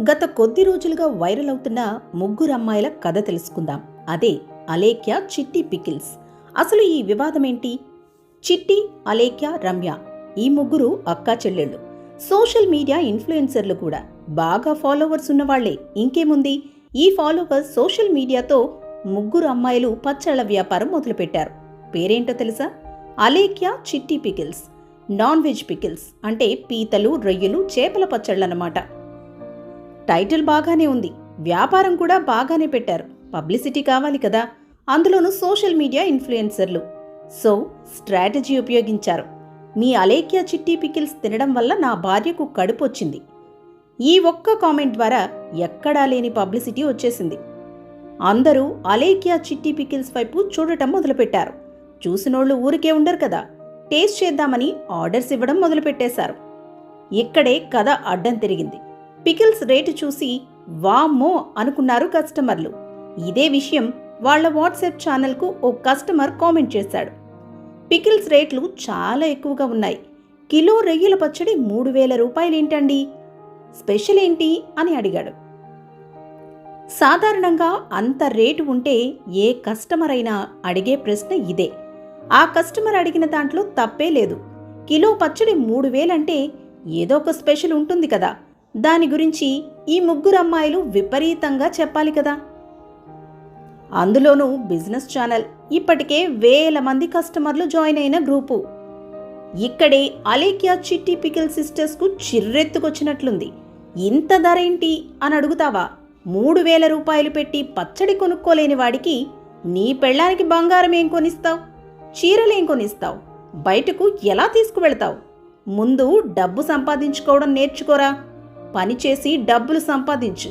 గత కొద్ది రోజులుగా వైరల్ అవుతున్న ముగ్గురు అమ్మాయిల కథ తెలుసుకుందాం. అదే అలేఖ్య చిట్టి పికిల్స్. అసలు ఈ వివాదమేంటి? చిట్టి అలేఖ్య రమ్య ఈ ముగ్గురు అక్కా చెల్లెళ్ళు. సోషల్ మీడియా ఇన్ఫ్లుయెన్సర్లు కూడా. బాగా ఫాలోవర్స్ ఉన్నవాళ్ళే. ఇంకేముంది? ఈ ఫాలోవర్స్ సోషల్ మీడియాతో ముగ్గురు అమ్మాయిలు పచ్చళ్ళ వ్యాపారం మొదలుపెట్టారు. పేరేంటో తెలుసా? అలేఖ్య చిట్టి పికిల్స్. Non veg pickles. అంటే పీతలు రొయ్యలు చేపల పచ్చళ్ళన్నమాట టైటిల్ బాగానే ఉంది. వ్యాపారం కూడా బాగానే పెట్టారు. పబ్లిసిటీ కావాలి కదా. అందులోనూ సోషల్ మీడియా ఇన్ఫ్లుయెన్సర్లు. సో స్ట్రాటజీ ఉపయోగించారు. మీ అలేఖ్య చిట్టి పికిల్స్ తినడం వల్ల నా భార్యకు కడుపు వచ్చింది. ఈ ఒక్క కామెంట్ ద్వారా ఎక్కడా లేని పబ్లిసిటీ వచ్చేసింది. అందరూ అలేఖ్య చిట్టి పికిల్స్ వైపు చూడటం మొదలుపెట్టారు. చూసినోళ్ళు ఊరికే ఉండరు కదా. టేస్ట్ చేద్దామని ఆర్డర్స్ ఇవ్వడం మొదలుపెట్టేశారు. ఇక్కడే కథ అడ్డం తిరిగింది. పికిల్స్ రేటు చూసి వామ్మో అనుకున్నారు కస్టమర్లు. ఇదే విషయం వాళ్ళ వాట్సాప్ ఛానల్కు ఓ కస్టమర్ కామెంట్ చేశాడు. పికిల్స్ రేట్లు చాలా ఎక్కువగా ఉన్నాయి. కిలో రొయ్యల పచ్చడి మూడు వేల రూపాయలేంటండి? స్పెషల్ ఏంటి? అని అడిగాడు. సాధారణంగా అంత రేటు ఉంటే ఏ కస్టమర్ అయినా అడిగే ప్రశ్న ఇదే. ఆ కస్టమర్ అడిగిన దాంట్లో తప్పే లేదు. కిలో పచ్చడి మూడు వేలంటే ఏదో ఒక స్పెషల్ ఉంటుంది కదా. దాని గురించి ఈ ముగ్గురు అమ్మాయిలు విపరీతంగా చెప్పాలి కదా. అందులోనూ బిజినెస్ ఛానల్ ఇప్పటికే వేల మంది కస్టమర్లు జాయిన్ అయిన గ్రూపు. ఇక్కడే అలేఖ్య చిట్టి పికిల్ సిస్టర్స్కు చిర్రెత్తుకొచ్చినట్లుంది. ఇంత ధర ఏంటి అని అడుగుతావా? మూడు వేల రూపాయలు పెట్టి పచ్చడి కొనుక్కోలేని వాడికి నీ పెళ్ళానికి బంగారం ఏం కొనిస్తావు? చీరలేం కొనిస్తావు? బయటకు ఎలా తీసుకువెళ్తావు? ముందు డబ్బు సంపాదించుకోవడం నేర్చుకోరా. పనిచేసి డబ్బులు సంపాదించు.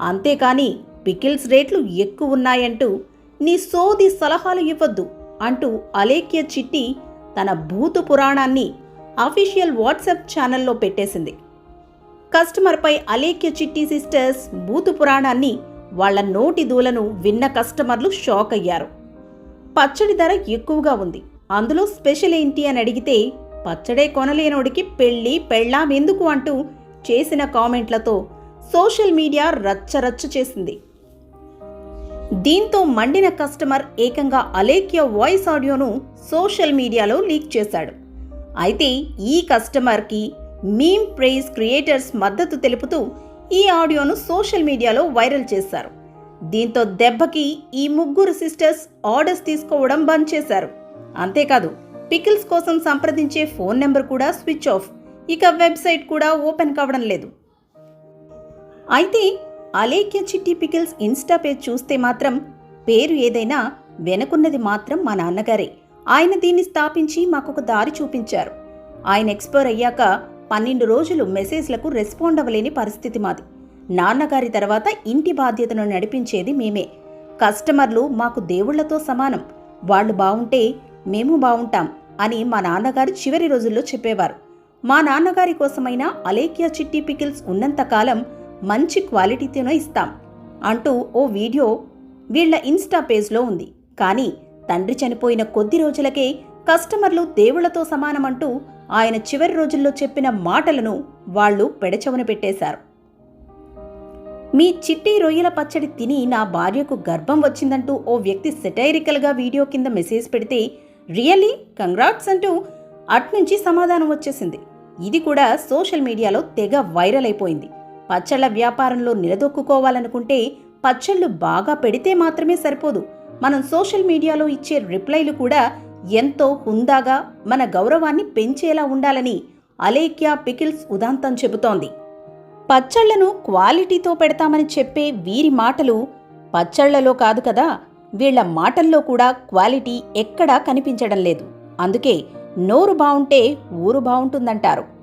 అంతేకాని పికిల్స్ రేట్లు ఎక్కువ ఉన్నాయంటూ నీ సోది సలహాలు ఇవ్వద్దు అంటూ అలేఖ్య చిట్టి తన భూతు పురాణాన్ని అఫీషియల్ వాట్సాప్ ఛానల్లో పెట్టేసింది. కస్టమర్పై అలేఖ్య చిట్టి సిస్టర్స్ భూతు పురాణాన్ని వాళ్ళ నోటి దూలను విన్న కస్టమర్లు షాక్ అయ్యారు. పచ్చడి ధర ఎక్కువగా ఉంది. అందులో స్పెషల్ ఏంటి అని అడిగితే పచ్చడే కొనలేనోడికి పెళ్ళి పెళ్ళాం ఎందుకు అంటూ చేసిన కామెంట్లతో సోషల్ మీడియా రచ్చరచ్చ చేసింది. దీంతో మండిన కస్టమర్ ఏకంగా అలేఖ్య వాయిస్ ఆడియోను సోషల్ మీడియాలో లీక్ చేశాడు. అయితే ఈ కస్టమర్కి మీమ్ ప్రైజ్ క్రియేటర్స్ మద్దతు తెలుపుతూ ఈ ఆడియోను సోషల్ మీడియాలో వైరల్ చేశారు. దీంతో దెబ్బకి ఈ ముగ్గురు సిస్టర్స్ ఆర్డర్స్ తీసుకోవడం బంద్ చేశారు. అంతేకాదు పికిల్స్ కోసం సంప్రదించే ఫోన్ నెంబర్ కూడా స్విచ్ ఆఫ్. ఇక వెబ్సైట్ కూడా ఓపెన్ కావడం లేదు. అయితే అలేఖ్య చిట్టి పికిల్స్ ఇన్స్టా పేజ్ చూస్తే మాత్రం పేరు ఏదైనా వెనకున్నది మాత్రం మా నాన్నగారే. ఆయన దీన్ని స్థాపించి మాకొక దారి చూపించారు. ఆయన ఎక్స్పైర్ అయ్యాక పన్నెండు రోజులు మెసేజ్లకు రెస్పాండ్ అవ్వలేని పరిస్థితి మాది. నాన్నగారి తర్వాత ఇంటి బాధ్యతను నడిపించేది మేమే. కస్టమర్లు మాకు దేవుళ్ళతో సమానం. వాళ్ళు బాగుంటే మేము బాగుంటాం అని మా నాన్నగారు చివరి రోజుల్లో చెప్పేవారు. మా నాన్నగారి కోసమైన అలేఖ్య చిట్టి పికిల్స్ ఉన్నంతకాలం మంచి క్వాలిటీతోనే ఇస్తాం అంటూ ఓ వీడియో వీళ్ళ ఇన్స్టా పేజ్లో ఉంది. కానీ తండ్రి చనిపోయిన కొద్ది రోజులకే కస్టమర్లు దేవుళ్ళతో సమానమంటూ ఆయన చివరి రోజుల్లో చెప్పిన మాటలను వాళ్ళు పెడచవన పెట్టేశారు. మీ చిట్టి రొయ్యల పచ్చడి తిని నా భార్యకు గర్భం వచ్చిందంటూ ఓ వ్యక్తి సెటైరికల్గా వీడియో కింద మెసేజ్ పెడితే రియల్లీ? కంగ్రాట్స్ అంటూ అట్నుంచి సమాధానం వచ్చేసింది. ఇది కూడా సోషల్ మీడియాలో తెగ వైరల్ అయిపోయింది. పచ్చళ్ళ వ్యాపారంలో నిలదొక్కుకోవాలనుకుంటే పచ్చళ్ళు బాగా పెడితే మాత్రమే సరిపోదు. మనం సోషల్ మీడియాలో ఇచ్చే రిప్లైలు కూడా ఎంతో హుందాగా మన గౌరవాన్ని పెంచేలా ఉండాలని అలేఖ్య పికిల్స్ ఉదాంతం చెబుతోంది. పచ్చళ్ళను క్వాలిటీతో పెడతామని చెప్పే వీరి మాటలు పచ్చళ్ళలో కాదు కదా వీళ్ళ మాటల్లో కూడా క్వాలిటీ ఎక్కడా కనిపించడం లేదు. అందుకే నోరు బాగుంటే ఊరు బాగుంటుందంటారు